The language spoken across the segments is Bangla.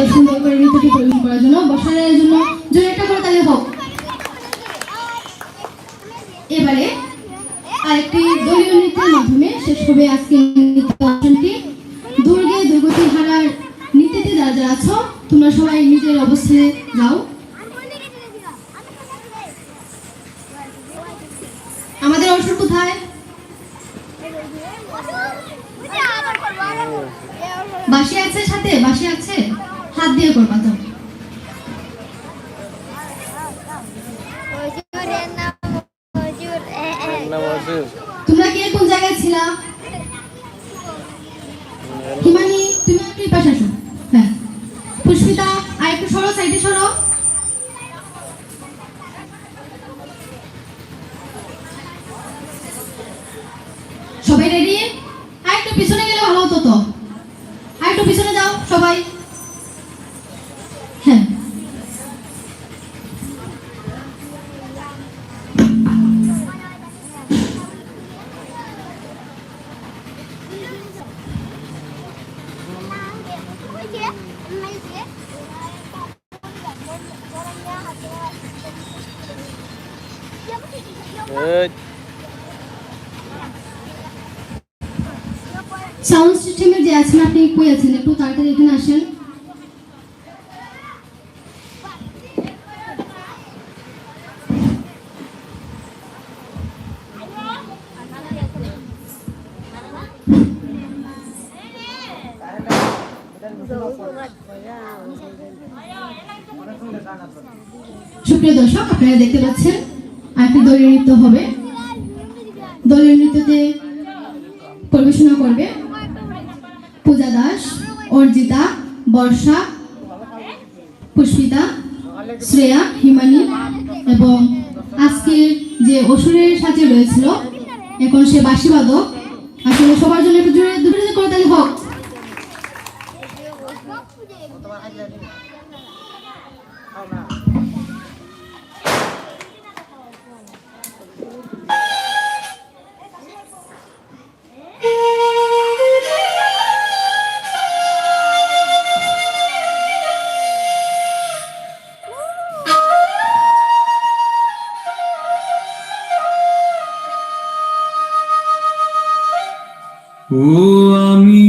এত সুন্দর করে পরিবেশন করার জন্য জন্য। জোরে একটা করে তালে হোক এবারে আরেকটি দলীয় নৃত্যের মাধ্যমে শেষ হবে দুর্গে দুর্গতি হারার যারা আছো, তোমরা সবাই নিজের যাও। আমাদের অবসর কোথায়? বাসি আছে সাথে বাসি আছে? দিয়ে করবা তো তোমরা কে কোন জায়গায় ছিলা? হিমানি তুমি একটু পাশে আসো। হ্যাঁ। পুষ্পিতা আর একটু সরো সাইডে সরো। হ্যাঁ সাউন্ড সিস্টেমে যে আছেন আপনি কই আছেন একটু তাড়াতাড়ি সুপ্রিয় দর্শক, আপনারা দেখতে পাচ্ছেন, আরেকটি দলীয় নৃত্য হবে। দলীয় নৃত্যতে পরিবেশনা করবে পূজা দাস, অর্জিতা, বর্ষা, পুষ্পিতা, শ্রেয়া, হিমানি এবং আজকের যে অসুরের সাথে রয়েছিল, এখন সে বাঁশিবাদক আসলে সবার জন্য একটু জোরে দুপুরে করে তাহলে হোক। ও আমি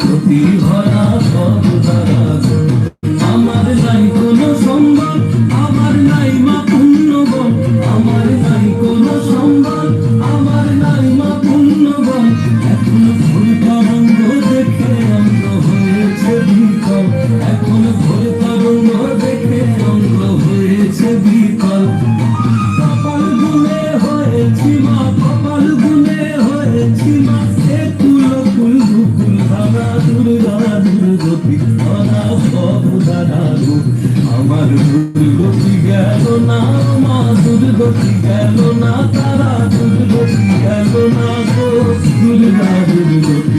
দুর্গতি ভরা না মা দুর্গতি গেল না তারা দুর্গতি গেল না গো। দুর্গা দুর্গতি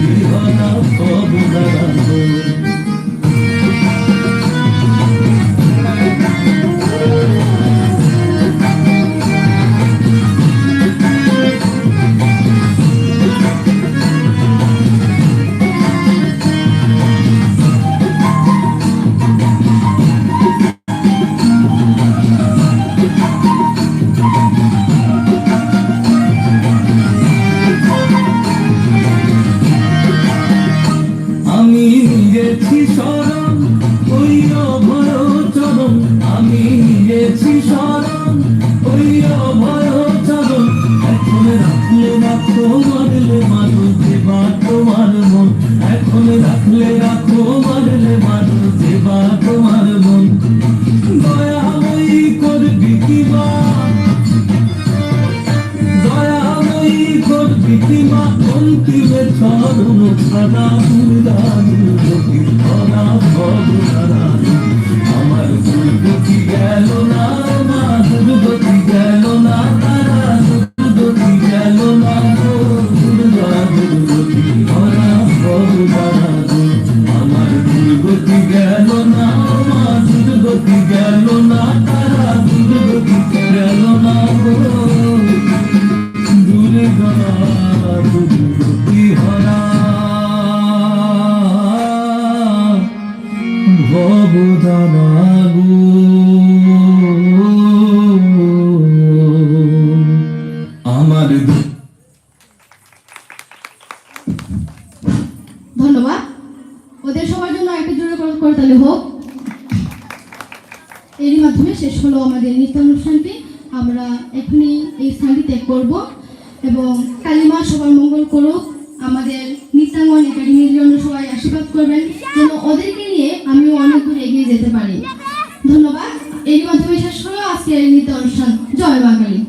গেল না মা দুর্গতি গেল না তারা দুর্গতি গেল না দুর্গতি হরা ভবদানা আমার ধন্যবাদ। ওদের সবার জন্য একটা জোরে করে করতালি হোক। এরই মাধ্যমে শেষ হলো আমাদের নৃত্য অনুষ্ঠানটি আমরা এখনই এই স্থানটি ত্যাগ করব এবং কালিমা সবার মঙ্গল করুক। আমাদের নৃত্যাঙ্গন একাডেমির জন্য সবাই আশীর্বাদ করবেন যেন ওদেরকে নিয়ে আমিও অনেক দূর এগিয়ে যেতে পারি। ধন্যবাদ। এরই মাধ্যমে শেষ হলো আজকের নৃত্য অনুষ্ঠান জয় কালী।